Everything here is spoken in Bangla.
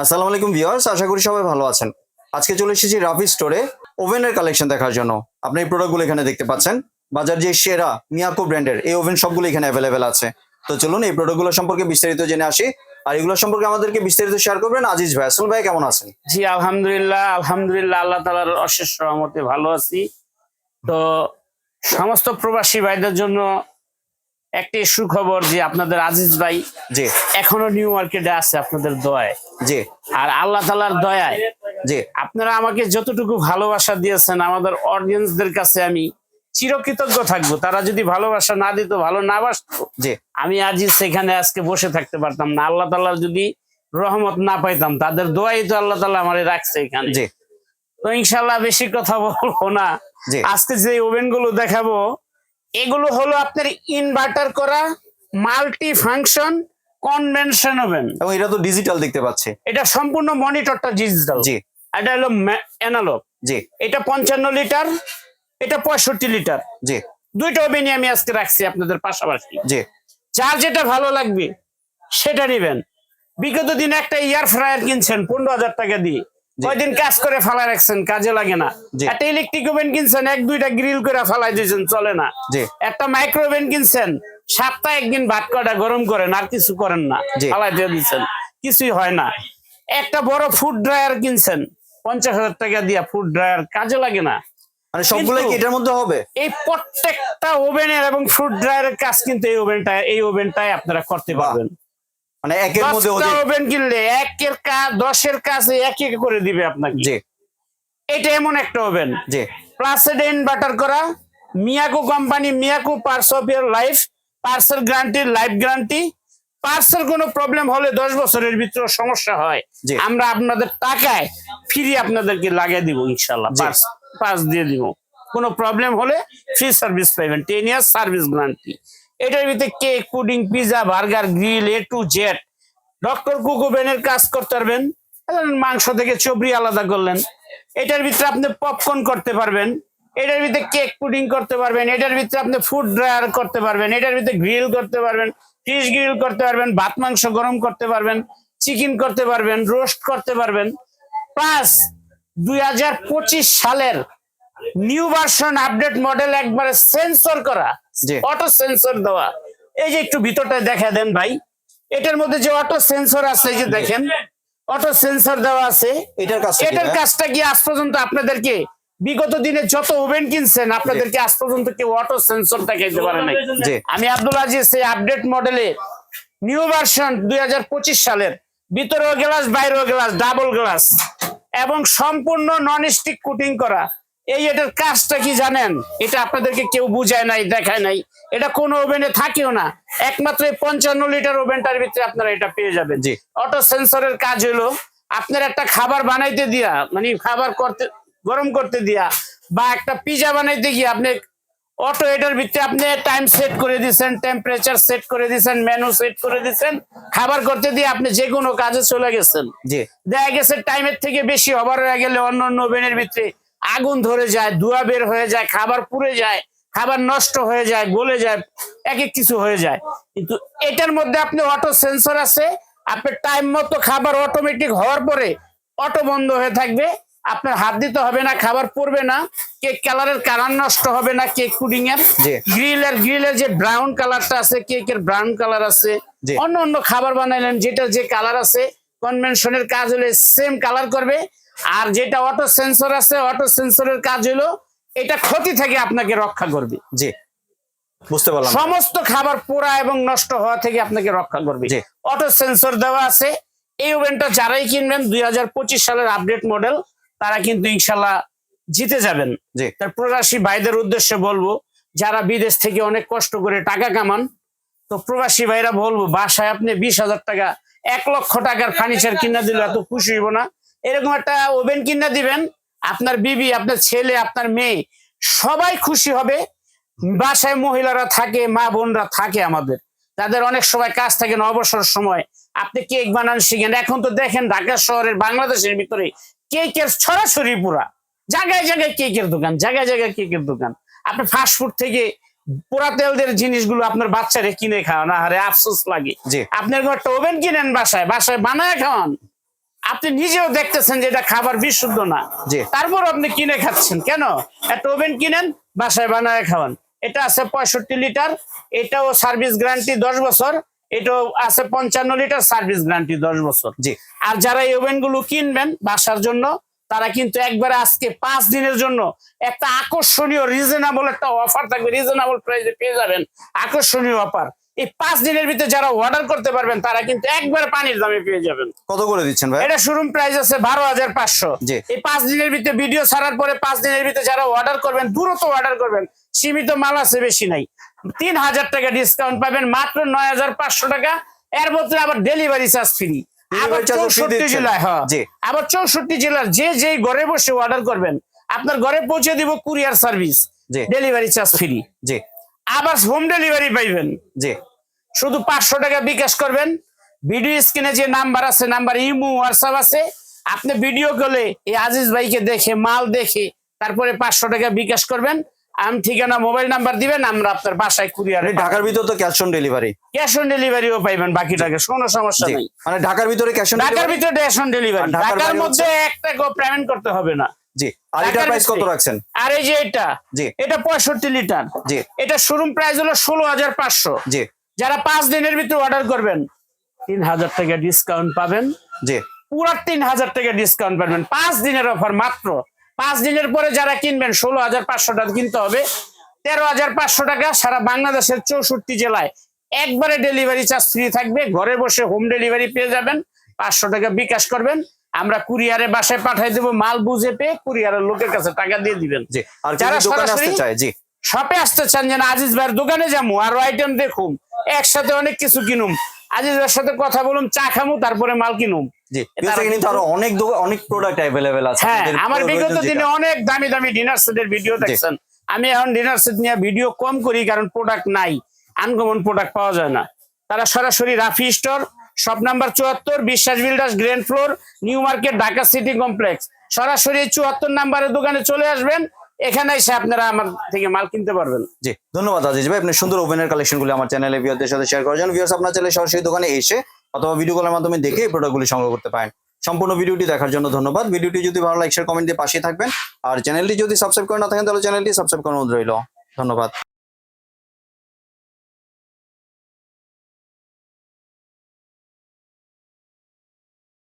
আসসালামু আলাইকুম ভিউয়ার্স, আশা করি সবাই ভালো আছেন। আজকে চলে এসেছি রাফি স্টোরে ওভেনের কালেকশন দেখার জন্য। আপনি এই প্রোডাক্টগুলো এখানে দেখতে পাচ্ছেন। বাজার যে সেরা মিয়াকো ব্র্যান্ডের এই ওভেন সবগুলো এখানে অ্যাভেলেবেল আছে। তো চলুন এই প্রোডাক্টগুলো সম্পর্কে বিস্তারিত জেনে আসি। আর এগুলো সম্পর্কে আমাদেরকে বিস্তারিত শেয়ার করবেন আজিজ ভাই। আসল ভাই, কেমন আছেন? জি, আলহামদুলিল্লাহ আলহামদুলিল্লাহ, আল্লাহ তালার অশেষ রহমতে ভালো আছি। তো সমস্ত প্রবাসী ভাইদের জন্য একটি সুখবর যে আপনাদের আজিজ ভাই জি। এখনও নিউ মার্কেটে আছে আপনাদের দয়ায়। জি। আর আল্লাহ তালার দয়ায় জি। আপনারা আমাকে যতটুকু ভালোবাসা দিয়েছেন আমাদের অডিয়েন্সদের কাছে আমি চিরকৃতজ্ঞ থাকব। তারা যদি ভালোবাসা না দিত ভালো না বাসতো জি। আমি আজিজ সেখানে আজকে বসে থাকতে পারতাম না। আল্লাহ তালার যদি রহমত না পাইতাম তাদের দোয়াই তো আল্লাহ তালা আমারে রাখছে এখানে। জি। তো ইনশাল্লাহ বেশি কথা বলব না। আজকে যে ওভেনগুলো দেখাবো এগুলো হলো আপনার ইনভার্টার করা মাল্টি ফাংশন কনভেনশন ওভেন এবং এটা তো ডিজিটাল দেখতে পাচ্ছি। এটা সম্পূর্ণ মনিটরটা ডিজিটাল জি। এটা হলো অ্যানালগ জি। এটা পঞ্চান্ন লিটার এটা পঁয়ষট্টি লিটার জি। দুইটা ওভেনই আমি আজকে রাখছি আপনাদের পাশাপাশি। জি। যার যেটা ভালো লাগবে সেটা নেবেন। বিগত দিন একটা এয়ার ফ্রায়ার কিনছেন পনেরো হাজার টাকা দিয়ে। কয়দিন কাজ করে ফালাই রাখছেন কাজে লাগে না। একটা ইলেকট্রিক ওভেন কিনছেন এক দুইটা গ্রিল করে ফালাই দিয়েছেন চলে না। একটা মাইক্রো ওভেন কিনছেন সপ্তাহে একদিন ভাত কটা গরম করেন আর কিছু করেন না। ফালাই দিয়ে দিচ্ছেন কিছুই হয় না। একটা বড় ফুড ড্রায়ার কিনছেন পঞ্চাশ হাজার টাকা দিয়া ফুড ড্রায়ার কাজে লাগে না। মানে সবগুলো কি এটার মধ্যে হবে? এই প্রত্যেকটা ওভেনের এবং ফুড ড্রায়ারের কাজ কিন্তু এই ওভেনটা এই ওভেনটাই আপনারা করতে পারবেন। মানে একের মধ্যে ওভেন কিনলে একের কাজ দশের কাজ এক এক করে দিবে আপনাকে। জি। এটা এমন একটা ওভেন। জি। প্লাসেড ইনভার্টার করা Miyako company Miyako parts of year life parcel guarantee life guarantee parcel কোনো প্রবলেম হলে দশ বছরের ভিতরে সমস্যা হয়। আমরা আপনাদের টাকায় ফ্রি আপনাদেরকে লাগিয়ে দিব ইনশাল্লাহ পার্স দিয়ে দিব। কোনো প্রবলেম হলে ফ্রি সার্ভিস পাইবেন টেন ইয়ার সার্ভিস গ্যারান্টি এটার ভিতরে cake pudding pizza burger grill A to Z doctor কুকুবেনের কাজ করতে পারবেন। মাংস থেকে চবরি আলাদা করলেন। এটার ভিতরে আপনি পপকর্ন করতে পারবেন। এটার ভিতরে কেক পুডিং করতে পারবেন। এটার ভিতরে আপনি ফুড ড্রায়ার করতে পারবেন। এটার ভিতরে গ্রিল করতে পারবেন। ফিশ গ্রিল করতে পারবেন। ভাত, মাংস গরম করতে পারবেন। চিকেন করতে পারবেন। রোস্ট করতে পারবেন। প্লাস দুই হাজার পঁচিশ সালের নিউ ভার্সন আপডেট মডেল একবারে সেন্সর করা। অটো সেন্সর দেওয়া। এই যে একটু ভিতরটা দেখা দেন ভাই। এটার মধ্যে যে অটো সেন্সর আছে যে দেখেন অটো সেন্সর দেওয়া আছে। এটার কাছে এটার কাজটা কি আজ পর্যন্ত আপনাদেরকে বিগত দিনে যত ওভেন কিনছেন আপনাদেরকে আজ পর্যন্ত কেউ অটো সেন্সর দেখাইতে পারে নাই। আমি আব্দুল আজিজ সেই আপডেট মডেলে নিউ ভার্সন দুই হাজার পঁচিশ সালের ভিতরেও গ্লাস বাইরেও গ্লাস ডাবল গ্লাস এবং সম্পূর্ণ নন স্টিক কুটিং করা। এই এটার কাজটা কি জানেন? এটা আপনাদেরকে কেউ বুঝায় নাই দেখায় নাই। এটা কোন ওভেনে থাকেও না। একমাত্র পঞ্চান্ন লিটার ওভেনটার ভিতরে আপনারা এটা পেয়ে যাবেন। জি। অটো সেন্সরের কাজ হলো আপনার একটা খাবার বানাইতে দিয়া মানে খাবার করতে গরম করতে দিয়া বা একটা পিজা বানাইতে গিয়ে আপনি অটো এটার ভিতরে আপনি টাইম সেট করে দিচ্ছেন টেম্পারেচার সেট করে দিচ্ছেন মেনু সেট করে দিচ্ছেন খাবার করতে দিয়ে আপনি যে কোনো কাজে চলে গেছেন। জি। দেখা গেছে টাইমের থেকে বেশি ওভার হয়ে গেলে অন্য অন্য ওভেনের ভিতরে আগুন ধরে যায় ধোঁয়া বের হয়ে যায় খাবার পুড়ে যায় খাবার নষ্ট হয়ে যায় গলে যায় এক এক কিছু হয়ে যায়। কিন্তু এটার মধ্যে আপনি অটো সেন্সর আছে আপনার টাইম মতো খাবার অটোমেটিক হওয়ার পরে অটো বন্ধ হয়ে থাকবে। আপনার হাত দিতে হবে না খাবার পড়বে না কেক কালারের কালার নষ্ট হবে না কেক পুডিং এর। জি। গ্রিলের গ্রিলের যে ব্রাউন কালারটা আছে কেকের ব্রাউন কালার আছে। অন্য অন্য খাবার বানাইলেন যেটা যে কালার আছে কনভেনশনের কাজ হলে সেম কালার করবে। আর যেটা অটো সেন্সর আছে অটো সেন্সরের কাজ হলো এটা ক্ষতি থেকে আপনাকে রক্ষা করবে। জি। বুঝতে পারলাম। সমস্ত খাবার পোড়া এবং নষ্ট হওয়া থেকে আপনাকে রক্ষা করবে। জি। অটো সেন্সর দেওয়া আছে। এই ওভেনটা যারাই কিনবেন দুই হাজার পঁচিশ সালের আপডেট মডেল তারা কিন্তু ইনশাল্লাহ জিতে যাবেন। জি। তার প্রবাসী ভাইদের উদ্দেশ্যে বলব যারা বিদেশ থেকে অনেক কষ্ট করে টাকা কামান তো প্রবাসী ভাইরা বলব বাসায় আপনি বিশ হাজার টাকা এক লক্ষ টাকার ফার্নিচার কিনা দিলে এত খুশি হইব না। এরকম একটা ওভেন কিনা দিবেন আপনার বিবি আপনার ছেলে আপনার মেয়ে সবাই খুশি হবে। বাসায় মহিলারা থাকে মা বোনরা থাকে আমাদের। তাদের অনেক সময় কাজ থাকে অবসর সময়। আপনি কেক বানান শিখেন। এখন তো দেখেন ঢাকা শহরের বাংলাদেশের ভিতরে কেকের ছড়াছড়ি পুরা। জায়গায় জায়গায় কেকের দোকান জায়গায় জায়গায় কেকের দোকান। আপনি ফাস্টফুড থেকে পোড়া তেলদের জিনিসগুলো আপনার বাচ্চারে কিনে খাওয়ান। আরে আফসোস লাগে। আপনার একটা ওভেন কিনেন বাসায় বাসায় বানায় খাওয়ান। আপনি নিজেও দেখতেছেন যে এটা খাবার বিশুদ্ধ না। তারপর আপনি কিনে খাচ্ছেন কেন? একটা ওভেন কিনেন বাসায় বানায় খাওয়ান। এটা আছে পঁয়ষট্টি লিটার এটাও সার্ভিস গ্যারান্টি দশ বছর এটাও আছে পঞ্চান্ন লিটার সার্ভিস গ্যারান্টি দশ বছর। জি। আর যারা এই ওভেনগুলো কিনবেন বাসার জন্য তারা কিন্তু একবারে আজকে পাঁচ দিনের জন্য একটা আকর্ষণীয় রিজনেবল একটা অফার থাকবে। রিজনেবল প্রাইসে পেয়ে যাবেন। আকর্ষণীয় অফার এই পাঁচ দিনের ভিতরে যারা অর্ডার করতে পারবেন তারা কিন্তু একবার পানির দামে পেয়ে যাবেন। কত করে দিচ্ছেন ভাই? এটা শোরুম প্রাইস আছে বারো হাজার পাঁচশো। এই পাঁচ দিনের ভিতরে ভিডিও ছাড়ার পরে পাঁচ দিনের ভিতরে যারা অর্ডার করবেন দ্রুত অর্ডার করবেন সীমিত মাল আছে বেশি নাই। তিন হাজার টাকা ডিসকাউন্ট পাবেন মাত্র নয় হাজার পাঁচশো টাকা। এর মধ্যে আবার ডেলিভারি চার্জ ফ্রি আবার চৌষট্টি। জেলায় হ্যাঁ। আবার চৌষট্টি জেলার যে যেই ঘরে বসে অর্ডার করবেন আপনার ঘরে পৌঁছে দিব কুরিয়ার সার্ভিস জি। ডেলিভারি চার্জ ফ্রি জি। আবার হোম ডেলিভারি পাইবেন। জি। শুধু পাঁচশো টাকা বিকাশ করবেন। ভিডিও স্ক্রিনে যে নাম্বার আছে নাম্বার ইমো হোয়াটসঅ্যাপ আছে আপনি ভিডিও কলে এই আজিজ ভাইকে দেখে মাল দেখে তারপরে পাঁচশো টাকা বিকাশ করবেন। আমি ঠিকানা মোবাইল নাম্বার দিবেন আমরা আপনার বাসায় কুরিয়ারে আপনি ঢাকার ভিতর তো cash on delivery cash on ডেলিভারিও পাইবেন বাকি টাকা কোনো সমস্যা নেই। মানে ঢাকার ভিতরে ক্যাশ অন ঢাকার ভিতরে ক্যাশ অন ডেলিভারি ঢাকার মধ্যে এক টাকা পেমেন্ট করতে হবে না। জি। আর ঢাকার প্রাইস কত রাখছেন? আর এই যে এটা জি। এটা পঁয়ষট্টি লিটার। জি। এটা শোরুম প্রাইস হলো ষোলো হাজার পাঁচশো। জি। যারা পাঁচ দিনের ভিতরে অর্ডার করবেন তিন হাজার টাকা ডিসকাউন্ট পাবেন। জি। পুরো তিন হাজার টাকা ডিসকাউন্ট পাবেন। পাঁচ দিনের অফার মাত্র। পাঁচ দিনের পরে যারা কিনবেন ষোলো হাজার পাঁচশো টাকা কিনতে হবে। তেরো হাজার পাঁচশো টাকা সারা বাংলাদেশের চৌষট্টি জেলায় একবারে ডেলিভারি চার্জ ফ্রি থাকবে। ঘরে বসে হোম ডেলিভারি পেয়ে যাবেন। পাঁচশো টাকা বিকাশ করবেন। আমরা কুরিয়ারে বাসায় পাঠাই দেবো। মাল বুঝে পেয়ে কুরিয়ারের লোকের কাছে টাকা দিয়ে দিবেন। যারা সরাসরি- চায়? জি। শপে আসতে চান যেন আজিজ ভাইয়ের দোকানে যাব। আরও আইটেম দেখুম একসাথে অনেক কিছু কিনুম। আজিজ ভাইয়ের সাথে কথা বলুম চা খামু তারপরে মাল কিনুম। অনেক অনেক প্রোডাক্ট অ্যাভেলেবেল আছে। হ্যাঁ আমার বিগত দিনে অনেক দামি দামি ডিনার সেটের ভিডিও দেখছেন। আমি এখন ডিনার সেট নিয়ে ভিডিও কম করি কারণ প্রোডাক্ট নাই। আনকমন প্রোডাক্ট পাওয়া যায় না। তারা সরাসরি রাফি স্টোর শপ নাম্বার চুয়াত্তর Biswas builders ground floor new market Dhaka city complex সরাসরি চুয়াত্তর নাম্বারের দোকানে চলে আসবেন। এখানে এসে আপনারা আমার থেকে মাল কিনতে পারবেন। জি, ধন্যবাদ আজিজ ভাই। আপনি সুন্দর ওভেনের কালেকশনগুলো আমার চ্যানেলে ভিউয়ারদের সাথে শেয়ার করার জন্য। ভিউয়ার্স আপনার চ্যানেলে সরাসরি দোকানে এসে অথবা ভিডিও কলের মাধ্যমে দেখে এই প্রোডাক্টগুলি সংগ্রহ করতে পারেন। সম্পূর্ণ ভিডিওটি দেখার জন্য ধন্যবাদ। ভিডিওটি যদি ভালো লাইক শেয়ার কমেন্ট দিয়ে পাশে থাকবেন। আর চ্যানেলটি যদি সাবস্ক্রাইব করে না থাকেন, তাহলে চ্যানেলটি সাবস্ক্রাইব অনুরোধ রইল। ধন্যবাদ।